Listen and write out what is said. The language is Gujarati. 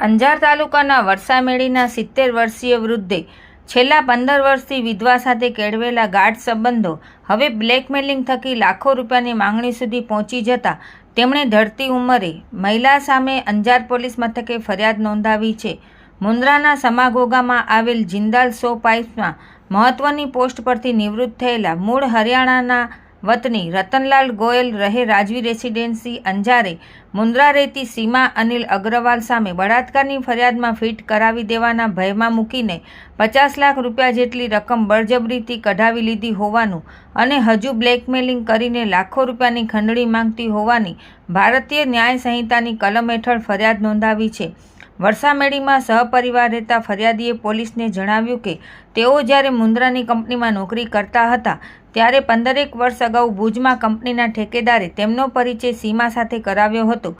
અંજાર તાલુકાના વરસામેળીના સિત્તેર વર્ષીય વૃદ્ધે છેલ્લા પંદર વર્ષથી વિધવા સાથે કેળવેલા ગાઢ સંબંધો હવે બ્લેકમેલિંગ થકી લાખો રૂપિયાની માંગણી સુધી પહોંચી જતા તેમણે ધરતી ઉંમરે મહિલા સામે અંજાર પોલીસ મથકે ફરિયાદ નોંધાવી છે. મુન્દ્રાના સમાગોગામાં આવેલ જિંદાલ સો પાઇપ્સમાં મહત્વની પોસ્ટ પરથી નિવૃત્ત થયેલા મૂળ હરિયાણાના વતની રતનલાલ ગોયલ રહે રાજવી રેસિડેન્સી અંજારે. મુન્દ્રા રહેતી સીમા અનિલ અગ્રવાલ સામે બળાત્કારની ફરિયાદમાં ફિટ કરાવી દેવાના ભયમાં મૂકીને પચાસ લાખ રૂપિયા જેટલી રકમ બળજબરીથી કઢાવી લીધી હોવાનું અને હજુ બ્લેકમેલિંગ કરીને લાખો રૂપિયાની ખંડણી માંગતી હોવાની ભારતીય ન્યાય સંહિતાની કલમ હેઠળ ફરિયાદ નોંધાવી છે. વરસામેડીમાં સહપરિવાર રહેતા ફરિયાદીએ પોલીસને જણાવ્યું કે તેઓ જ્યારે મુન્દ્રાની કંપનીમાં નોકરી કરતા હતા, ત્યારે પંદરેક વર્ષ અગાઉ ભુજમાં કંપનીના ઠેકેદારે તેમનો પરિચય સીમા સાથે કરાવ્યો હતો.